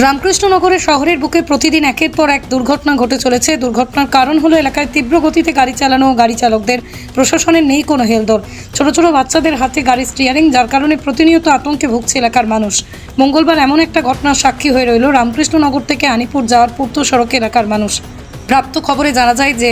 রামকৃষ্ণনগরের শহরের বুকে প্রতিদিন একের পর এক দুর্ঘটনা ঘটে চলেছে। দুর্ঘটনার কারণ হলো এলাকায় তীব্র গতিতে গাড়ি চালানো ও গাড়ি চালকদের প্রশাসনের নেই কোনো হেলদোর ছোট ছোট বাচ্চাদের হাতে গাড়ি স্টিয়ারিং যার কারণে প্রতিনিয়ত আতঙ্কে ভুগছে এলাকার মানুষ। মঙ্গলবার এমন একটা ঘটনার সাক্ষী হয়ে রইল রামকৃষ্ণনগর থেকে আনিপুর যাওয়ার পূর্ত সড়কে এলাকার মানুষ। প্রাপ্ত খবরে জানা যায় যে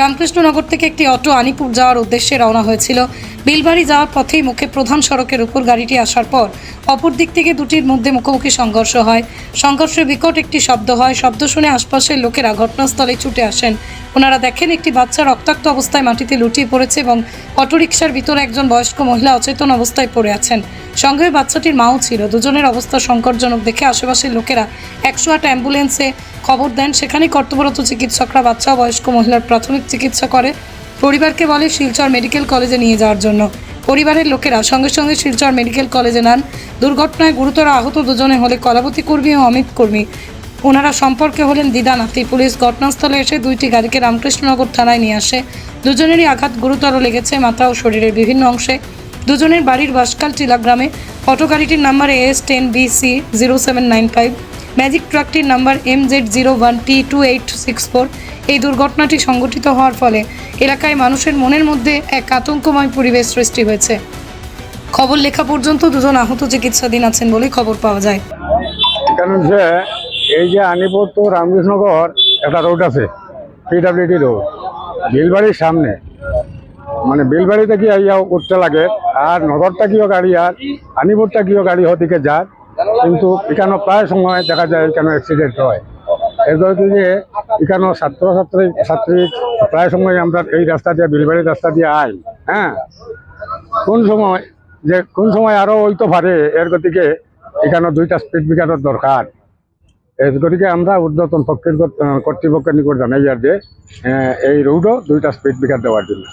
রামকৃষ্ণনগর থেকে একটি অটো আনিপুর যাওয়ার উদ্দেশ্যে রওনা হয়েছিল। বিলবাড়ি যাওয়ার পথেই মুখে প্রধান সড়কের উপর গাড়িটি আসার পর অপর দিক থেকে দুটির মধ্যে মুখোমুখি সংঘর্ষ হয়। সংঘর্ষে বিকট একটি শব্দ হয়। শব্দ শুনে আশপাশের লোকেরা ঘটনাস্থলে ছুটে আসেন। ওনারা দেখেন, একটি বাচ্চা রক্তাক্ত অবস্থায় মাটিতে লুটিয়ে পড়েছে এবং অটোরিকশার ভিতরে একজন বয়স্ক মহিলা অচেতন অবস্থায় পড়ে আছেন। সঙ্গে বাচ্চাটির মাও ছিল। দুজনের অবস্থা সংকটজনক দেখে আশেপাশের লোকেরা একশো আট অ্যাম্বুলেন্সে খবর দেন সেখানে কর্তব্যরত চিকিৎসকরা বাচ্চা বয়স্ক মহিলার প্রাথমিক চিকিৎসা করে। পরিবারকে বলে শিলচর মেডিকেল কলেজে নিয়ে যাওয়ার জন্য। পরিবারের লোকেরা সঙ্গে সঙ্গে শিলচর মেডিকেল কলেজে নেন। দুর্ঘটনায় গুরুতর আহত দুজনে হলে কলাবতী কর্মী ও অমিত কর্মী। ওনারা সম্পর্কে হলেন দিদা নাতি পুলিশ ঘটনাস্থলে এসে দুইটি গাড়িকে রামকৃষ্ণনগর থানায় নিয়ে আসে। দুজনেরই আঘাত গুরুতর লেগেছে মাথা ও শরীরের বিভিন্ন অংশে। দুজনের বাড়ির বাসকাল টিলা গ্রামে। অটো গাড়িটির number S ten B C zero seven nine five magic ট্রাকটির number M Z zero one T two eight six four এই দুর্ঘটনাটি সংঘটিত হওয়ার ফলে এলাকায় মানুষের মনের মধ্যে এক আতঙ্কময় পরিবেশ সৃষ্টি হয়েছে। খবর লেখা পর্যন্ত দুজন আহত চিকিৎসাধীন আছেন বলে খবর পাওয়া যায়। কারণ যে এই যে আনিপুর তো রামকৃষ্ণনগর একটা রোড আছে পিডাব্লিউডি রোড। বিলবাড়ির সামনে। মানে বিলবাড়িতে কি ইয়া উঠতে লাগে, আর নগরটা কিও গাড়ি, আর আনিপুরটা কিও গাড়ি হদিকে যায় কিন্তু এখানে প্রায় সময় দেখা যায় এখানে অ্যাক্সিডেন্ট হয়। কি যে এখানে ছাত্র ছাত্রী প্রায় সময় আমরা এই রাস্তা দিয়ে, বিলবাড়ির রাস্তা দিয়ে আই হ্যাঁ? কোন সময় যে কোন সময় আরও হইতে পারে, এর গতিকে এখানে দুইটা স্পিড ব্রেকারের দরকার। এর গতিকে আমরা ঊর্ধ্বতন পক্ষের কর্তৃপক্ষের নিকট জানাই আর যে এই রোডও দুইটা স্পিড ব্রেকার দেওয়ার জন্য।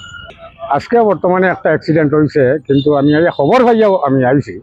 আজকে বর্তমানে একটা অ্যাক্সিডেন্ট হয়েছে কিন্তু আমি খবর পাইয়াও আমি আইছি।